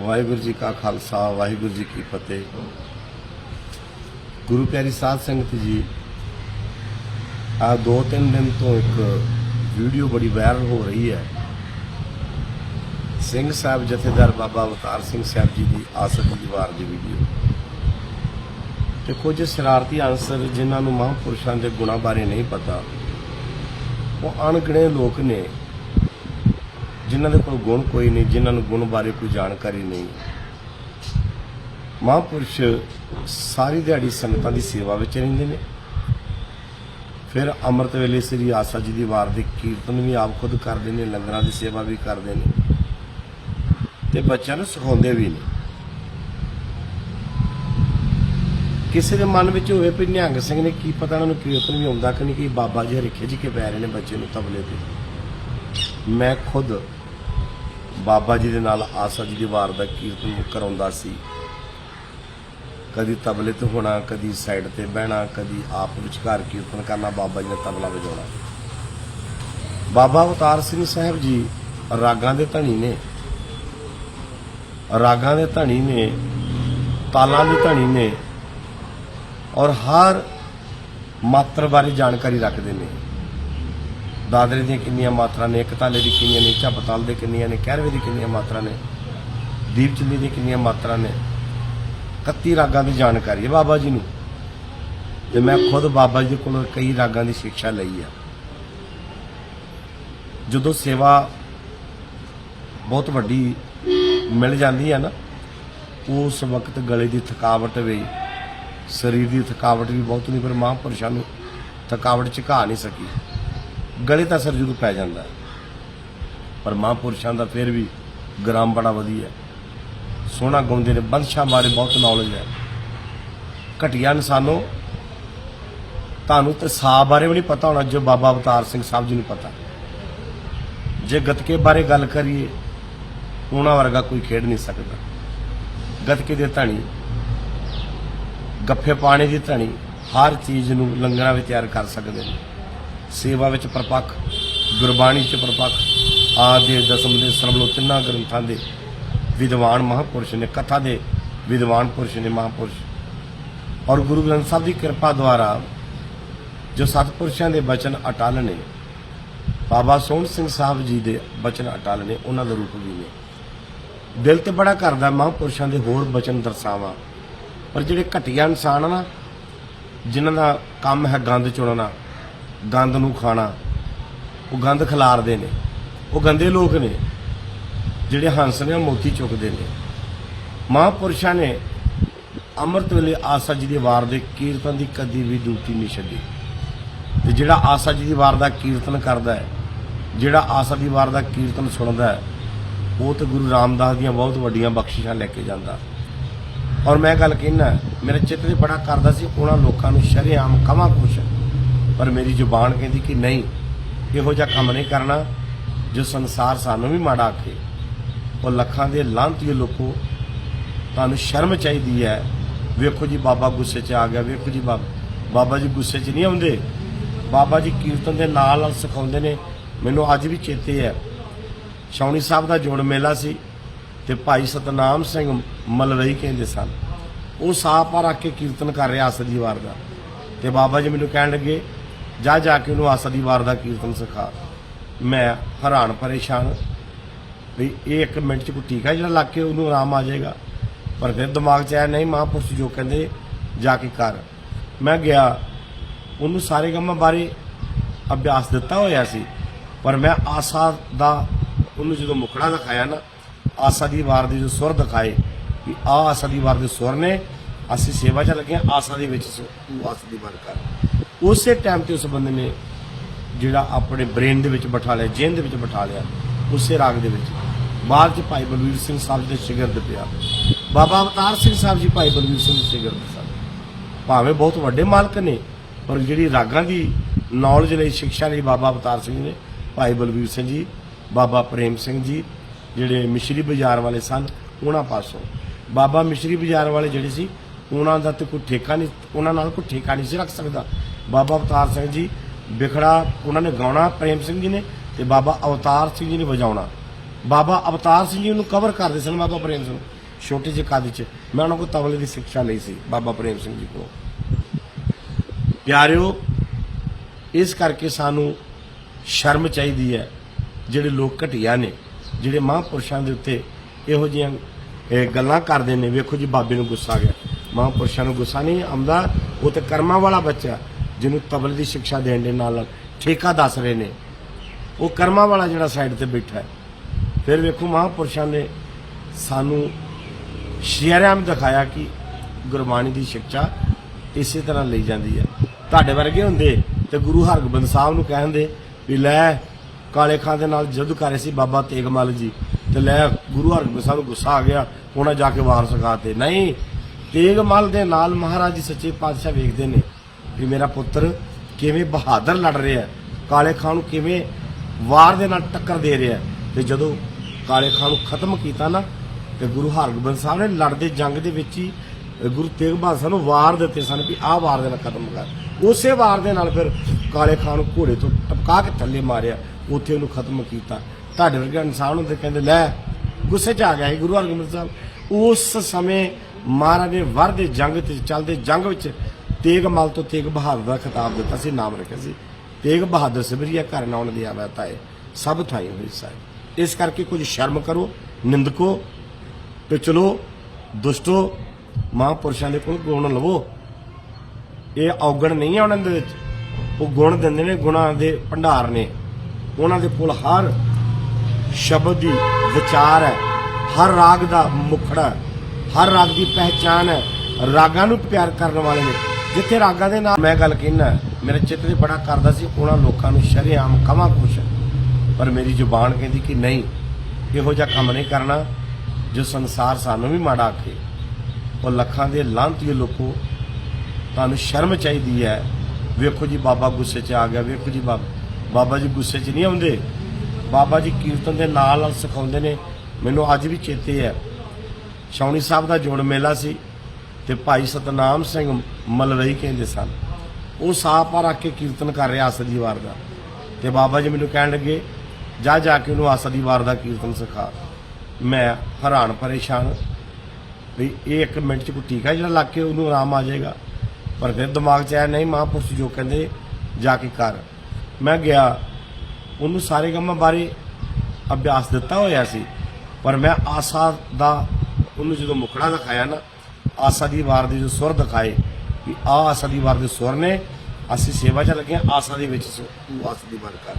ਵਾਹਿਗੁਰੂ ਜੀ ਕਾ ਖਾਲਸਾ, ਵਾਹਿਗੁਰੂ ਜੀ ਕੀ ਫਤਿਹ। ਗੁਰੂ ਪਿਆਰੀ ਸਾਧ ਸੰਗਤ ਜੀ ਆ ਦੋ ਤਿੰਨ ਦਿਨ ਤੋਂ ਇੱਕ ਵੀਡੀਓ ਬੜੀ ਵਾਇਰਲ ਹੋ ਰਹੀ ਹੈ। ਸਿੰਘ ਸਾਹਿਬ ਜਥੇਦਾਰ ਬਾਬਾ ਅਵਤਾਰ ਸਿੰਘ ਸਾਹਿਬ ਜੀ ਦੀ ਆਸਤ ਦੀ ਵਾਰ ਦੀ ਵੀਡੀਓ। ਤੇ ਕੁਝ ਸ਼ਰਾਰਤੀ ਅਨਸਰ ਜਿਨ੍ਹਾਂ ਨੂੰ ਮਹਾਂਪੁਰਸ਼ਾਂ ਦੇ ਗੁਣਾਂ ਬਾਰੇ ਨਹੀਂ ਪਤਾ, ਉਹ ਅਣਗਿਣੇ ਲੋਕ ਨੇ। ਜਿਨ੍ਹਾਂ ਦੇ ਕੋਲ ਗੁਣ ਕੋਈ ਨਹੀਂ, ਜਿਨ੍ਹਾਂ ਨੂੰ ਗੁਣ ਬਾਰੇ ਕੋਈ ਜਾਣਕਾਰੀ ਨਹੀਂ। ਮਹਾਂਪੁਰਸ਼ ਸਾਰੀ ਦਿਹਾੜੀ ਸੰਗਤਾਂ ਦੀ ਸੇਵਾ ਵਿੱਚ ਰਹਿੰਦੇ ਨੇ। ਫਿਰ ਅੰਮ੍ਰਿਤ ਵੇਲੇ ਸ੍ਰੀ ਆਸਾ ਜੀ ਦੀ ਵਾਰ ਦੇ ਕੀਰਤਨ ਵੀ ਆਪ ਖੁਦ ਕਰਦੇ ਨੇ, ਲੰਗਰਾਂ ਦੀ ਸੇਵਾ ਵੀ ਕਰਦੇ ਨੇ। ਤੇ ਬੱਚਿਆਂ ਨੂੰ ਸਿਖਾਉਂਦੇ ਵੀ ਨੇ। ਕਿਸੇ ਦੇ ਮਨ ਵਿੱਚ ਹੋਵੇ ਵੀ ਨਿਹੰਗ ਸਿੰਘ ਨੇ ਕੀ ਪਤਾ ਉਹਨਾਂ ਨੂੰ ਕੀਰਤਨ ਵੀ ਆਉਂਦਾ ਕਿ ਨਹੀਂ, ਕਿ ਬਾਬਾ ਜੀ ਹਰੇ ਖਿੱਚ ਕੇ ਪੈ ਰਹੇ ਨੇ ਬੱਚੇ ਨੂੰ ਤਬਲੇ ਤੇ। ਮੈਂ ਖੁਦ ਬਾਬਾ ਜੀ ਦੇ ਨਾਲ ਆਸਾ ਜੀ ਦੀ ਵਾਰ ਦਾ ਕੀਰਤਨ ਕਰਾਉਂਦਾ ਸੀ? ਕਦੀ ਤਬਲੇ ਤੇ ਹੋਣਾ, ਕਦੀ ਸਾਈਡ ਤੇ ਬਹਿਣਾ, ਕਦੀ ਆਪ ਵਿਚਕਾਰ ਕੀਰਤਨ ਕਰਨਾ, ਬਾਬਾ ਜੀ ਨੇ ਤਬਲਾ ਵਜਾਉਣਾ। ਬਾਬਾ ਅਵਤਾਰ ਸਿੰਘ ਸਾਹਿਬ ਜੀ ਰਾਗਾਂ ਦੇ ਧਣੀ ਨੇ। ਰਾਗਾਂ ਦੇ ਧਣੀ ਨੇ, ਤਾਲਾਂ ਦੇ ਧਣੀ ਨੇ ਔਰ ਹਰ ਮਾਤਰ ਬਾਰੇ ਜਾਣਕਾਰੀ ਰੱਖਦੇ ਨੇ। ਦਾਦਰੇ ਦੀਆਂ ਕਿੰਨੀਆਂ ਮਾਤਰਾ ਨੇ ਇਕਤਾਲੇ ਦੀ ਕਿੰਨੀਆਂ ਨੇ ਝਪਤਾਲ ਦੇ ਕਿੰਨੀਆਂ ਨੇ, ਕਹਿਰਵੇ ਦੀ ਕਿੰਨੀਆਂ ਮਾਤਰਾ ਨੇ, ਦੀਪ ਚਿੱਲੀ ਦੀ ਕਿੰਨੀਆਂ ਮਾਤਰਾ ਨੇ। 31 ਰਾਗਾਂ ਦੀ ਜਾਣਕਾਰੀ ਹੈ ਬਾਬਾ ਜੀ ਨੂੰ। ਤੇ ਮੈਂ ਖੁਦ ਬਾਬਾ ਜੀ ਕੋਲੋਂ ਕਈ ਰਾਗਾਂ ਦੀ ਸਿੱਖਿਆ ਲਈ ਆ। ਜਦੋਂ ਸੇਵਾ ਬਹੁਤ ਵੱਡੀ ਮਿਲ ਜਾਂਦੀ ਹੈ ਨਾ, ਉਸ ਵਕਤ ਗਲੇ ਦੀ ਥਕਾਵਟ ਵੀ, ਸਰੀਰ ਦੀ ਥਕਾਵਟ ਵੀ ਬਹੁਤ ਨਹੀਂ ਪਰ ਮਹਾਂਪੁਰਸ਼ਾਂ ਨੂੰ ਥਕਾਵਟ ਝਕਾ ਨਹੀਂ ਸਕੀ। ਗਲੇ ਤਾਂ ਅਸਰ ਜ਼ਰੂਰ ਪੈ ਜਾਂਦਾ। ਹੈ। ਪਰ ਮਹਾਂਪੁਰਸ਼ਾਂ ਦਾ ਫਿਰ ਵੀ ਗ੍ਰਾਮ ਬੜਾ ਵਧੀਆ। ਸੋਹਣਾ ਗਾਉਂਦੇ ਨੇ ਬੰਦਸ਼ਾਂ ਬਾਰੇ ਬਹੁਤ ਨੌਲੇਜ ਹੈ। ਘਟੀਆ ਇਨਸਾਨੋ, ਤੁਹਾਨੂੰ ਤੇ ਸਾਹ ਬਾਰੇ ਵੀ ਨਹੀਂ ਪਤਾ ਹੋਣਾ, ਜੋ ਬਾਬਾ ਅਵਤਾਰ ਸਿੰਘ ਸਾਹਿਬ ਜੀ ਨੂੰ ਪਤਾ। ਜੇ ਗਤਕੇ ਬਾਰੇ ਗੱਲ ਕਰੀਏ, ਉਹਨਾਂ ਵਰਗਾ ਕੋਈ ਖੇਡ ਨਹੀਂ ਸਕਦਾ। ਗਤਕੇ ਦੇ ਧਣੀ, ਗੱਫੇ ਪਾਣੀ ਦੀ ਧਣੀ, ਹਰ ਚੀਜ਼ ਨੂੰ ਲੰਗਰਾਂ ਵਿੱਚ ਤਿਆਰ ਕਰ ਸਕਦੇ ਨੇ। ਸੇਵਾ ਵਿੱਚ ਪਰਪੱਖ, ਗੁਰਬਾਣੀ ਚ ਪ੍ਰਪੱਖ, ਆਦਿ ਦਸਮ ਦੇ ਸਰਵਲੋਚਨਾ ਗ੍ਰੰਥਾਂ ਦੇ ਵਿਦਵਾਨ ਮਹਾਪੁਰਸ਼ ਨੇ, ਕਥਾ ਦੇ ਵਿਦਵਾਨ ਪੁਰਸ਼ ਨੇ ਮਹਾਪੁਰਸ਼। ਔਰ ਗੁਰੂ ਗ੍ਰੰਥ ਸਾਹਿਬ ਦੀ ਕਿਰਪਾ ਦੁਆਰਾ ਜੋ ਸਤਪੁਰਸ਼ਾਂ ਦੇ ਬਚਨ ਅਟਲ ਨੇ ਬਾਬਾ ਸੋਹਣ ਸਿੰਘ ਸਾਹਿਬ ਜੀ ਦੇ ਬਚਨ ਅਟਲ ਨੇ ਉਹਨਾਂ ਦਾ ਰੂਪ ਵੀ ਨੇ। ਦਿਲ ਤੇ ਬੜਾ ਕਰਦਾ ਮਹਾਂਪੁਰਸ਼ਾਂ ਦੇ ਹੋਰ ਬਚਨ ਦਰਸਾਵਾਂ। ਪਰ ਜਿਹੜੇ ਘਟੀਆ ਇਨਸਾਨ ਆ ਨਾ, ਜਿਨ੍ਹਾਂ ਦਾ ਕੰਮ ਹੈ ਗੰਦ ਚੁਣਨਾ ਗੰਦ ਨੂੰ ਖਾਣਾ, ਉਹ ਗੰਦ ਖਿਲਾਰਦੇ ਨੇ, ਉਹ ਗੰਦੇ ਲੋਕ ਨੇ, ਜਿਹੜੇ ਹੰਸ ਨੇ ਮੋਤੀ ਚੁੱਕਦੇ ਨੇ। ਮਹਾਂਪੁਰਸ਼ਾਂ ਨੇ ਅੰਮ੍ਰਿਤ ਵੇਲੇ ਆਸਾ ਜੀ ਦੀ ਵਾਰ ਦੇ ਕੀਰਤਨ ਦੀ ਕਦੀ ਵੀ ਡਿਊਟੀ ਨਹੀਂ ਛੱਡੀ। ਤੇ ਜਿਹੜਾ ਆਸਾ ਜੀ ਦੀ ਵਾਰ ਦਾ ਕੀਰਤਨ ਕਰਦਾ ਹੈ, ਜਿਹੜਾ ਆਸਾ ਦੀ ਵਾਰ ਦਾ ਕੀਰਤਨ ਸੁਣਦਾ ਹੈ, ਉਹ ਤੇ ਗੁਰੂ ਰਾਮਦਾਸ ਦੀਆਂ ਬਹੁਤ ਵੱਡੀਆਂ ਬਖਸ਼ਿਸ਼ਾਂ ਲੈ ਕੇ ਜਾਂਦਾ। ਔਰ ਮੈਂ ਗੱਲ ਕਹਿਣਾ ਮੇਰੇ ਚਿੱਤ ਤੇ ਬੜਾ ਕਰਦਾ ਸੀ, ਉਹਨਾਂ ਲੋਕਾਂ ਨੂੰ ਸ਼ਰੇਆਮ ਕਵਾਂ ਕੁਛ। ਪਰ ਮੇਰੀ ਜ਼ੁਬਾਨ ਕਹਿੰਦੀ ਕਿ ਨਹੀਂ, ਇਹੋ ਜਿਹਾ ਕੰਮ ਨਹੀਂ ਕਰਨਾ ਜੋ ਸੰਸਾਰ ਸਾਨੂੰ ਵੀ ਮਾੜਾ ਆਖੇ। ਉਹ ਲੱਖਾਂ ਦੇ ਲਾਂਤੀਏ ਲੋਕੋ, ਤੁਹਾਨੂੰ ਸ਼ਰਮ ਚਾਹੀਦੀ ਹੈ। ਵੇਖੋ ਜੀ, ਬਾਬਾ ਗੁੱਸੇ 'ਚ ਆ ਗਿਆ, ਵੇਖੋ ਜੀ, ਬਾਬਾ ਬਾਬਾ ਜੀ ਗੁੱਸੇ 'ਚ ਨਹੀਂ ਆਉਂਦੇ। ਬਾਬਾ ਜੀ ਕੀਰਤਨ ਦੇ ਨਾਲ ਨਾਲ ਸਿਖਾਉਂਦੇ ਨੇ। ਮੈਨੂੰ ਅੱਜ ਵੀ ਚੇਤੇ ਹੈ। ਸ਼ੌਣੀ ਸਾਹਿਬ ਦਾ ਜੋੜ ਮੇਲਾ ਸੀ ਤੇ ਭਾਈ ਸਤਨਾਮ ਸਿੰਘ ਮਲਵਈ ਕਹਿੰਦੇ ਸਨ। ਉਹ ਸਾਹ ਪਰ ਰੱਖ ਕੇ ਕੀਰਤਨ ਕਰ ਰਿਹਾ ਆਸਦੀ ਵਾਰ ਦਾ। ਤੇ ਬਾਬਾ ਜੀ ਮੈਨੂੰ ਕਹਿਣ ਲੱਗੇ ਜਾ ਜਾ ਕੇ ਉਹਨੂੰ ਆਸਾ ਦੀ ਵਾਰ ਦਾ ਕੀਰਤਨ ਸਿਖਾ। ਮੈਂ ਹੈਰਾਨ ਪਰੇਸ਼ਾਨ, ਵੀ ਇਹ ਇੱਕ ਮਿੰਟ ਚ ਕੋਈ ਟੀਕਾ ਜਿਹੜਾ ਲੱਗ ਕੇ ਉਹਨੂੰ ਆਰਾਮ ਆ ਜਾਏਗਾ। ਪਰ ਫਿਰ ਦਿਮਾਗ 'ਚ ਆਇਆ, ਨਹੀਂ ਮਹਾਂਪੁਰਸ਼ ਜੋ ਕਹਿੰਦੇ, ਜਾ ਕੇ ਕਰ। ਮੈਂ ਗਿਆ, ਉਹਨੂੰ ਸਾਰੇ ਕੰਮਾਂ ਬਾਰੇ ਅਭਿਆਸ ਦਿੱਤਾ ਹੋਇਆ ਸੀ। ਪਰ ਮੈਂ ਆਸਾ ਦਾ ਉਹਨੂੰ ਜਦੋਂ ਮੁਖੜਾ ਦਿਖਾਇਆ ਨਾ, ਆਸਾ ਦੀ ਵਾਰ ਦੇ ਜੋ ਸੁਰ ਦਿਖਾਏ, ਵੀ ਆ ਆਸਾ ਦੀ ਵਾਰ ਦੇ ਸੁਰ ਨੇ, ਅਸੀਂ ਸੇਵਾ 'ਚ ਲੱਗੇ ਆਸਾ ਦੇ ਵਿੱਚ ਤੂੰ ਆਸਾ ਦੀ ਵਾਰ ਕਰ। ਉਸੇ ਟਾਈਮ ਤੇ ਉਸ ਬੰਦੇ ਨੇ ਜਿਹੜਾ ਆਪਣੇ ਬ੍ਰੇਨ ਦੇ ਵਿੱਚ ਬਿਠਾ ਲਿਆ ਜੇਨ ਦੇ ਵਿੱਚ ਬਿਠਾ ਲਿਆ, ਉਸੇ ਰਾਗ ਦੇ ਵਿੱਚ। ਬਾਅਦ ਚ ਭਾਈ ਬਲਵੀਰ ਸਿੰਘ ਸਾਹਿਬ ਦੇ ਸ਼ਿਗਰਦ ਪਿਆ। ਬਾਬਾ ਅਵਤਾਰ ਸਿੰਘ ਸਾਹਿਬ ਜੀ, ਭਾਈ ਬਲਵੀਰ ਸਿੰਘ ਦੇ ਸ਼ਿਗਰਦ ਸਨ। ਭਾਵੇਂ ਬਹੁਤ ਵੱਡੇ ਮਾਲਕ ਨੇ, ਪਰ ਜਿਹੜੀ ਰਾਗਾਂ ਦੀ ਨੌਲੇਜ ਲਈ, ਸਿੱਖਿਆ ਲਈ ਬਾਬਾ ਅਵਤਾਰ ਸਿੰਘ ਨੇ, ਭਾਈ ਬਲਵੀਰ ਸਿੰਘ ਜੀ, ਬਾਬਾ ਪ੍ਰੇਮ ਸਿੰਘ ਜੀ, ਜਿਹੜੇ ਮਿਸ਼ਰੀ ਬਾਜ਼ਾਰ ਵਾਲੇ ਸਨ, ਉਹਨਾਂ ਪਾਸੋਂ। ਬਾਬਾ ਮਿਸ਼ਰੀ ਬਾਜ਼ਾਰ ਵਾਲੇ ਜਿਹੜੇ ਸੀ, ਉਹਨਾਂ ਦਾ ਤੇ ਕੋਈ ਠੇਕਾ ਨਹੀਂ, ਉਹਨਾਂ ਨਾਲ ਕੋਈ ਠੇਕਾ ਨਹੀਂ ਸੀ ਰੱਖ ਸਕਦਾ। ਬਾਬਾ ਅਵਤਾਰ ਸਿੰਘ ਜੀ ਵਿਖੜਾ ਉਹਨਾਂ ਨੇ ਗਾਉਣਾ, ਪ੍ਰੇਮ ਸਿੰਘ ਜੀ ਨੇ ਤੇ ਬਾਬਾ ਅਵਤਾਰ ਸਿੰਘ ਜੀ ਨੇ ਵਜਾਉਣਾ। ਬਾਬਾ ਅਵਤਾਰ ਸਿੰਘ ਜੀ ਨੂੰ ਕਵਰ ਕਰਦੇ ਸਨ, ਬਾਬਾ ਪ੍ਰੇਮ ਸਿੰਘ। ਛੋਟੇ ਜਿਹੇ ਕੱਦ 'ਚ ਮੈਂ ਉਹਨਾਂ ਕੋਲ ਤਬਲੇ ਦੀ ਸਿੱਖਿਆ ਲਈ ਸੀ, ਬਾਬਾ ਪ੍ਰੇਮ ਸਿੰਘ ਜੀ ਕੋਲ। ਪਿਆਰਿਓ, ਇਸ ਕਰਕੇ ਸਾਨੂੰ ਸ਼ਰਮ ਚਾਹੀਦੀ ਹੈ, ਜਿਹੜੇ ਲੋਕ ਘਟੀਆ ਨੇ, ਜਿਹੜੇ ਮਹਾਂਪੁਰਸ਼ਾਂ ਦੇ ਉੱਤੇ ਇਹੋ ਜਿਹੀਆਂ ਗੱਲਾਂ ਕਰਦੇ ਨੇ, ਵੇਖੋ ਜੀ ਬਾਬੇ ਨੂੰ ਗੁੱਸਾ ਆ ਗਿਆ। ਮਹਾਂਪੁਰਸ਼ਾਂ ਨੂੰ ਗੁੱਸਾ ਨਹੀਂ ਆਉਂਦਾ, ਉਹ ਤੇ ਕਰਮਾਂ ਵਾਲਾ ਬੱਚਾ। ਜਿਹਨੂੰ ਤਬਲੇ ਦੀ ਸਿੱਖਿਆ ਦੇਣ ਦੇ ਨਾਲ ਨਾਲ ਠੇਕਾ ਦੱਸ ਰਹੇ ਨੇ। ਉਹ ਕਰਮਾਂ ਵਾਲਾ ਜਿਹੜਾ ਸਾਈਡ ਤੇ ਬੈਠਾ ਹੈ। ਫਿਰ ਵੇਖੋ ਮਹਾਂਪੁਰਸ਼ਾਂ ਨੇ ਸਾਨੂੰ ਸ਼ੇਰਿਆਮ ਦਿਖਾਇਆ ਕਿ ਗੁਰਬਾਣੀ ਦੀ ਸਿੱਖਿਆ ਇਸੇ ਤਰ੍ਹਾਂ ਲਈ ਜਾਂਦੀ ਹੈ। ਤੁਹਾਡੇ ਵਰਗੇ ਹੁੰਦੇ ਤੇ ਗੁਰੂ ਹਰਗੋਬਿੰਦ ਸਾਹਿਬ ਨੂੰ ਕਹਿੰਦੇ ਵੀ ਲੈ ਕਾਲੇ ਖਾਂ ਦੇ ਨਾਲ ਜਦ ਰਹੇ ਸੀ ਬਾਬਾ ਤੇਗਮਲ ਜੀ ਤੇ ਲੈ ਗੁਰੂ ਹਰਗੋਬਿੰਦ ਸਾਹਿਬ ਨੂੰ ਗੁੱਸਾ ਆ ਗਿਆ, ਉਹਨਾਂ ਜਾ ਕੇ ਵਾਰ ਸਕਾਤੇ ਨਹੀਂ, ਤੇਗਮਲ ਦੇ ਨਾਲ ਮਹਾਰਾਜ ਸੱਚੇ ਪਾਤਸ਼ਾਹ ਵੇਖਦੇ ਨੇ। ਵੀ ਮੇਰਾ ਪੁੱਤਰ ਕਿਵੇਂ ਬਹਾਦਰ ਲੜ ਰਿਹਾ ਕਾਲੇ ਖਾਂ ਨੂੰ ਕਿਵੇਂ ਵਾਰ ਦੇ ਨਾਲ ਟੱਕਰ ਦੇ ਰਿਹਾ ਤੇ ਜਦੋਂ ਕਾਲੇ ਖਾਂ ਨੂੰ ਖਤਮ ਕੀਤਾ ਨਾ, ਤੇ ਗੁਰੂ ਹਰਗੋਬਿੰਦ ਸਾਹਿਬ ਨੇ ਲੜਦੇ ਜੰਗ ਦੇ ਵਿੱਚ ਹੀ ਗੁਰੂ ਤੇਗ ਬਹਾਦਰ ਸਾਹਿਬ ਨੂੰ ਵਾਰ ਦਿੱਤੇ ਸਨ ਵੀ ਆਹ ਵਾਰ ਦੇ ਨਾਲ ਖਤਮ ਕਰ। ਉਸੇ ਵਾਰ ਦੇ ਨਾਲ ਫਿਰ ਕਾਲੇ ਖਾਂ ਨੂੰ ਘੋੜੇ ਤੋਂ ਟਪਕਾ ਕੇ ਥੱਲੇ ਮਾਰਿਆ, ਉੱਥੇ ਉਹਨੂੰ ਖਤਮ ਕੀਤਾ। ਤੁਹਾਡੇ ਵਰਗੇ ਇਨਸਾਨ ਹੁੰਦੇ ਕਹਿੰਦੇ, ਲੈ, ਗੁੱਸੇ 'ਚ ਆ ਗਿਆ ਸੀ ਗੁਰੂ ਹਰਗੋਬਿੰਦ ਸਾਹਿਬ। ਉਸ ਸਮੇਂ ਮਹਾਰਾਜ ਨੇ ਵਰ ਦੇ ਜੰਗ ਤੇ ਚੱਲਦੇ ਜੰਗ ਵਿੱਚ ਤੇਗ ਮਲ ਤੋਂ ਤੇਗ ਬਹਾਦਰ ਦਾ ਖਿਤਾਬ ਦਿੱਤਾ ਸੀ, ਨਾਮ ਰੱਖਿਆ ਸੀ। ਤੇਗ ਬਹਾਦਰ ਸਿਮਰਿਆ ਘਰ ਨਾਉਣ ਦੀ ਆਵਤਾ ਹੈ ਸਭ ਥਾਈ ਹੋਈ ਸਾਹਿਬ ਇਸ ਕਰਕੇ ਕੁਝ ਸ਼ਰਮ ਕਰੋ ਨਿੰਦਕੋ ਤੇ ਦੁਸ਼ਟੋ ਮਹਾਂਪੁਰਸ਼ਾਂ ਦੇ ਕੋਲ ਗੁਣ ਲਵੋ। ਇਹ ਔਗਣ ਨਹੀਂ ਆ ਉਹਨਾਂ ਦੇ ਵਿੱਚ। ਉਹ ਗੁਣ ਦਿੰਦੇ ਨੇ, ਗੁਣਾਂ ਦੇ ਭੰਡਾਰ ਨੇ। ਉਹਨਾਂ ਦੇ ਕੋਲ ਹਰ ਸ਼ਬਦ ਦੀ ਵਿਚਾਰ ਹੈ, ਹਰ ਰਾਗ ਦਾ ਮੁਖੜਾ ਹਰ ਰਾਗ ਦੀ ਪਹਿਚਾਨ ਹੈ, ਰਾਗਾਂ ਨੂੰ ਪਿਆਰ ਕਰਨ ਵਾਲੇ ਨੇ। ਜਿੱਥੇ ਰਾਗਾਂ ਦੇ ਨਾਲ ਮੈਂ ਗੱਲ ਕਹਿਣਾ ਮੇਰੇ ਚਿੱਤ ਤੇ ਬੜਾ ਕਰਦਾ ਸੀ, ਉਹਨਾਂ ਲੋਕਾਂ ਨੂੰ ਸ਼ਰੇਆਮ ਕਵਾਂ ਕੁਛ। ਪਰ ਮੇਰੀ ਜ਼ੁਬਾਨ ਕਹਿੰਦੀ ਕਿ ਨਹੀਂ, ਇਹੋ ਜਿਹਾ ਕੰਮ ਨਹੀਂ ਕਰਨਾ, ਜੋ ਸੰਸਾਰ ਸਾਨੂੰ ਵੀ ਮਾੜਾ ਆਖੇ। ਉਹ ਲੱਖਾਂ ਦੇ ਲਾਂਤੀਏ ਲੋਕੋ, ਤੁਹਾਨੂੰ ਸ਼ਰਮ ਚਾਹੀਦੀ ਹੈ। ਵੇਖੋ ਜੀ, ਬਾਬਾ ਗੁੱਸੇ 'ਚ ਆ ਗਿਆ, ਵੇਖੋ ਜੀ, ਬਾਬਾ ਬਾਬਾ ਜੀ ਗੁੱਸੇ 'ਚ ਨਹੀਂ ਆਉਂਦੇ। ਬਾਬਾ ਜੀ ਕੀਰਤਨ ਦੇ ਨਾਲ ਨਾਲ ਸਿਖਾਉਂਦੇ ਨੇ। ਮੈਨੂੰ ਅੱਜ ਵੀ ਚੇਤੇ ਹੈ। ਸ਼ੌਣੀ ਸਾਹਿਬ ਦਾ ਜੋੜ ਮੇਲਾ ਸੀ। ਤੇ ਭਾਈ ਸਤਨਾਮ ਸਿੰਘ ਮਲਵਈ ਕਹਿੰਦੇ ਸਨ। ਉਹ ਸਾਹ ਪਰ ਰੱਖ ਕੇ ਕੀਰਤਨ ਕਰ ਰਿਹਾ ਆਸਦੀ ਵਾਰ ਦਾ। ਤੇ ਬਾਬਾ ਜੀ ਮੈਨੂੰ ਕਹਿਣ ਲੱਗੇ, ਜਾ ਜਾ ਕੇ ਉਹਨੂੰ ਆਸਦੀ ਵਾਰ ਦਾ ਕੀਰਤਨ ਸਿਖਾ। ਮੈਂ ਹੈਰਾਨ ਪਰੇਸ਼ਾਨ, ਵੀ ਇਹ ਇੱਕ ਮਿੰਟ ਚ ਕੋਈ ਟੀਕਾ ਜਿਹੜਾ ਲੱਗ ਕੇ ਉਹਨੂੰ ਆਰਾਮ ਆ ਜਾਏਗਾ? ਪਰ ਫਿਰ ਦਿਮਾਗ 'ਚ ਆਇਆ, ਨਹੀਂ, ਮਹਾਂਪੁਰਸ਼ ਜੋ ਕਹਿੰਦੇ, ਜਾ ਕੇ ਕਰ। ਮੈਂ ਗਿਆ, ਉਹਨੂੰ ਸਾਰੇ ਕੰਮਾਂ ਬਾਰੇ ਅਭਿਆਸ ਦਿੱਤਾ ਹੋਇਆ ਸੀ। ਪਰ ਮੈਂ ਆਸਾ ਦਾ ਉਹਨੂੰ ਜਦੋਂ ਮੁਖੜਾ ਦਿਖਾਇਆ ਨਾ ਆਸਾ ਦੀ ਵਾਰ ਦੇ ਜੋ ਸੁਰ ਦਿਖਾਏ ਵੀ ਆ ਆਸਾ ਦੀ ਵਾਰ ਦੇ ਸੁਰ ਨੇ ਅਸੀਂ ਸੇਵਾ 'ਚ ਲੱਗੇ ਹਾਂ, ਆਸਾ ਦੇ ਵਿੱਚ ਸੁ- ਤੂੰ ਆਸਾ ਦੀ ਵਾਰ ਕਰ।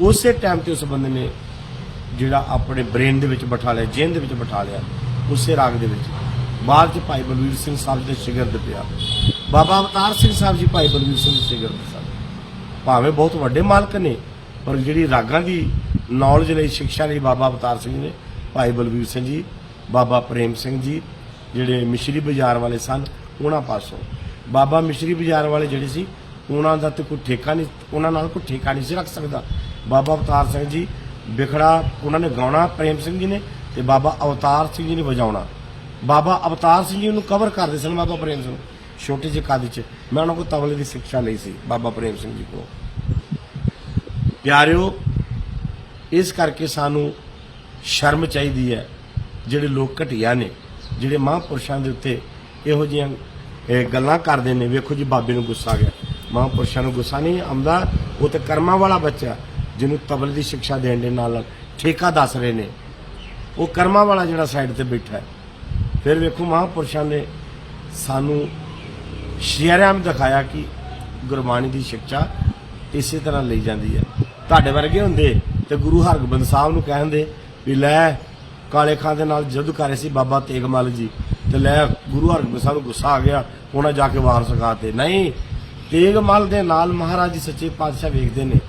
ਉਸੇ ਟਾਈਮ ਤੇ ਉਸ ਬੰਦੇ ਨੇ ਜਿਹੜਾ ਆਪਣੇ ਬ੍ਰੇਨ ਦੇ ਵਿੱਚ ਬਿਠਾ ਲਿਆ ਜੇਨ ਦੇ ਵਿੱਚ ਬਿਠਾ ਲਿਆ ਉਸੇ ਰਾਗ ਦੇ ਵਿੱਚ। ਬਾਅਦ ਚ ਭਾਈ ਬਲਵੀਰ ਸਿੰਘ ਸਾਹਿਬ ਦੇ ਸ਼ਿਗਰਦ ਪਿਆ। ਬਾਬਾ ਅਵਤਾਰ ਸਿੰਘ ਸਾਹਿਬ ਜੀ ਭਾਈ ਬਲਵੀਰ ਸਿੰਘ ਦੇ ਸ਼ਿਗਰਦ ਸਨ। ਭਾਵੇਂ ਬਹੁਤ ਵੱਡੇ ਮਾਲਕ ਨੇ ਪਰ ਜਿਹੜੀ ਰਾਗਾਂ ਦੀ ਨੌਲੇਜ ਲਈ ਸਿੱਖਿਆ ਲਈ ਬਾਬਾ ਅਵਤਾਰ ਸਿੰਘ ਨੇ ਭਾਈ ਬਲਵੀਰ ਸਿੰਘ ਜੀ ਬਾਬਾ ਪ੍ਰੇਮ ਸਿੰਘ ਜੀ ਜਿਹੜੇ ਮਿਸ਼ਰੀ ਬਾਜ਼ਾਰ ਵਾਲੇ ਸਨ, ਉਹਨਾਂ ਪਾਸੋਂ। ਬਾਬਾ ਮਿਸ਼ਰੀ ਬਾਜ਼ਾਰ ਵਾਲੇ ਜਿਹੜੇ ਸੀ, ਉਹਨਾਂ ਦਾ ਤੇ ਕੋਈ ਠੇਕਾ ਨਹੀਂ, ਉਹਨਾਂ ਨਾਲ ਕੋਈ ਠੇਕਾ ਨਹੀਂ ਸੀ ਰੱਖ ਸਕਦਾ। ਬਾਬਾ ਅਵਤਾਰ ਸਿੰਘ ਜੀ ਵਿਖੜਾ, ਉਹਨਾਂ ਨੇ ਗਾਉਣਾ ਪ੍ਰੇਮ ਸਿੰਘ ਜੀ ਨੇ ਤੇ ਬਾਬਾ ਅਵਤਾਰ ਸਿੰਘ ਜੀ ਨੇ ਵਜਾਉਣਾ। ਬਾਬਾ ਅਵਤਾਰ ਸਿੰਘ ਜੀ ਨੂੰ ਕਵਰ ਕਰਦੇ ਸਨ, ਬਾਬਾ ਪ੍ਰੇਮ ਸਿੰਘ। ਛੋਟੇ ਜਿਹੇ ਕੱਦ 'ਚ ਮੈਂ ਉਹਨਾਂ ਕੋਲ ਤਬਲੇ ਦੀ ਸਿੱਖਿਆ ਲਈ ਸੀ, ਬਾਬਾ ਪ੍ਰੇਮ ਸਿੰਘ ਜੀ ਕੋਲ। ਪਿਆਰਿਓ, ਇਸ ਕਰਕੇ ਸਾਨੂੰ ਸ਼ਰਮ ਚਾਹੀਦੀ ਹੈ, ਜਿਹੜੇ ਲੋਕ ਘਟੀਆ ਨੇ। ਜਿਹੜੇ ਮਹਾਂਪੁਰਸ਼ਾਂ ਦੇ ਉੱਤੇ ਇਹੋ ਜਿਹੀਆਂ ਗੱਲਾਂ ਕਰਦੇ ਨੇ, ਵੇਖੋ ਜੀ ਬਾਬੇ ਨੂੰ ਗੁੱਸਾ ਆ ਗਿਆ। ਮਹਾਂਪੁਰਸ਼ਾਂ ਨੂੰ ਗੁੱਸਾ ਨਹੀਂ, ਆਉਂਦਾ, ਉਹ ਤੇ ਕਰਮਾਂ ਵਾਲਾ ਬੱਚਾ ਜਿਹਨੂੰ ਤਬਲ ਦੀ ਸਿੱਖਿਆ ਦੇਣ ਦੇ ਨਾਲ ਠੇਕਾ ਦੱਸ ਰਹੇ ਨੇ। ਉਹ ਕਰਮਾਂ ਵਾਲਾ ਜਿਹੜਾ ਸਾਈਡ ਤੇ ਬੈਠਾ ਹੈ। ਫਿਰ ਵੇਖੋ ਮਹਾਂਪੁਰਸ਼ਾਂ ਨੇ ਸਾਨੂੰ ਸ਼ੇਰਿਆਮ ਦਿਖਾਇਆ ਕਿ ਗੁਰਬਾਣੀ ਦੀ ਸਿੱਖਿਆ ਇਸੇ ਤਰ੍ਹਾਂ ਲਈ ਜਾਂਦੀ ਹੈ। ਤੁਹਾਡੇ ਵਰਗੇ ਹੁੰਦੇ ਤੇ ਗੁਰੂ ਹਰਗੋਬਿੰਦ ਸਾਹਿਬ ਨੂੰ ਕਹਿੰਦੇ ਵੀ ਲੈ ਕਾਲੇ ਖਾਂ ਦੇ ਨਾਲ ਜਦ ਰਹੇ ਸੀ ਬਾਬਾ ਤੇਗਮਲ ਜੀ। ਤੇ ਲੈ ਗੁਰੂ ਹਰਗੋਬਿੰਦ ਸਾਹਿਬ ਨੂੰ ਗੁੱਸਾ ਆ ਗਿਆ, ਉਹਨਾਂ ਜਾ ਕੇ ਵਾਰ ਸਕਾਤੇ ਨਹੀਂ, ਤੇਗਮਲ ਦੇ ਨਾਲ ਮਹਾਰਾਜ ਜੀ ਸੱਚੇ ਪਾਤਸ਼ਾਹ ਵੇਖਦੇ ਨੇ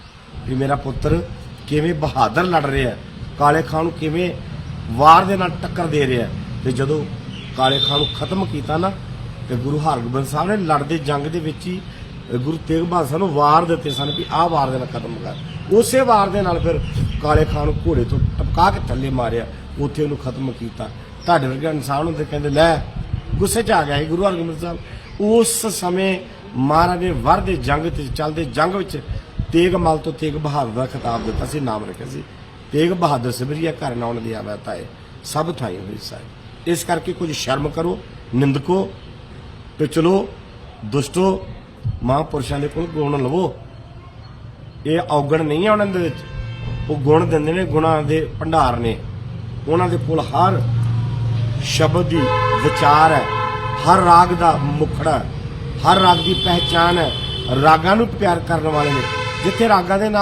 ਵੀ ਮੇਰਾ ਪੁੱਤਰ ਕਿਵੇਂ ਬਹਾਦਰ ਲੜ ਰਿਹਾ ਕਾਲੇ ਖਾਂ ਨੂੰ ਕਿਵੇਂ ਵਾਰ ਦੇ ਨਾਲ ਟੱਕਰ ਦੇ ਰਿਹਾ ਹੈ। ਤੇ ਜਦੋਂ ਕਾਲੇ ਖਾਂ ਨੂੰ ਖਤਮ ਕੀਤਾ ਨਾ, ਤੇ ਗੁਰੂ ਹਰਗੋਬਿੰਦ ਸਾਹਿਬ ਨੇ ਲੜਦੇ ਜੰਗ ਦੇ ਵਿੱਚ ਹੀ ਗੁਰੂ ਤੇਗ ਬਹਾਦਰ ਸਾਹਿਬ ਨੂੰ ਵਾਰ ਦਿੱਤੇ ਸਨ ਵੀ ਆਹ ਵਾਰ ਦੇ ਨਾਲ ਖਤਮ ਕਰ। ਉਸੇ ਵਾਰ ਦੇ ਨਾਲ ਫਿਰ ਕਾਲੇ ਖਾਂ ਨੂੰ ਘੋੜੇ ਤੋਂ ਟਪਕਾ ਕੇ ਥੱਲੇ ਮਾਰਿਆ। ਉੱਥੇ ਉਹਨੂੰ ਖਤਮ ਕੀਤਾ। ਤੁਹਾਡੇ ਵਰਗੇ ਇਨਸਾਨ ਹੁੰਦੇ ਕਹਿੰਦੇ, ਲੈ, ਗੁੱਸੇ 'ਚ ਆ ਗਿਆ ਸੀ ਗੁਰੂ ਹਰਗੋਬਿੰਦ ਸਾਹਿਬ। ਉਸ ਸਮੇਂ ਮਹਾਰਾਜ ਨੇ ਵਰ ਦੇ ਜੰਗ ਤੇ ਚੱਲਦੇ ਜੰਗ ਵਿੱਚ ਤੇਗ ਮਲ ਤੋਂ ਤੇਗ ਬਹਾਦਰ ਦਾ ਖਿਤਾਬ ਦਿੱਤਾ ਸੀ, ਨਾਮ ਰੱਖਿਆ ਸੀ। ਤੇਗ ਬਹਾਦਰ ਸਿਮਰਿਆ ਘਰ ਨਾਉਣ ਦੀ ਆਵਤਾ ਤਾਏ, ਸਭ ਥਾਈ ਹੋਈ ਸਾਈ ਇਸ ਕਰਕੇ ਕੁਝ ਸ਼ਰਮ ਕਰੋ ਨਿੰਦਕੋ ਤੇ ਦੁਸ਼ਟੋ, ਮਹਾਂਪੁਰਸ਼ਾਂ ਦੇ ਕੋਲ ਗੁਣ ਲਵੋ। ਇਹ ਔਗਣ ਨਹੀਂ ਆ ਉਹਨਾਂ ਦੇ ਵਿੱਚ। ਉਹ ਗੁਣ ਦਿੰਦੇ ਨੇ, ਗੁਣਾਂ ਦੇ ਭੰਡਾਰ ਨੇ। ਉਹਨਾਂ ਦੇ ਕੋਲ ਹਰ ਸ਼ਬਦ ਦੀ ਵਿਚਾਰ ਹੈ ਹਰ ਰਾਗ ਦਾ ਮੁਖੜਾ ਹੈ, ਹਰ ਰਾਗ ਦੀ ਪਹਿਚਾਨ ਹੈ ਰਾਗਾਂ ਨੂੰ ਪਿਆਰ ਕਰਨ ਵਾਲੇ ਨੇ ਜਿੱਥੇ ਰਾਗਾਂ ਦੇ ਨਾਲ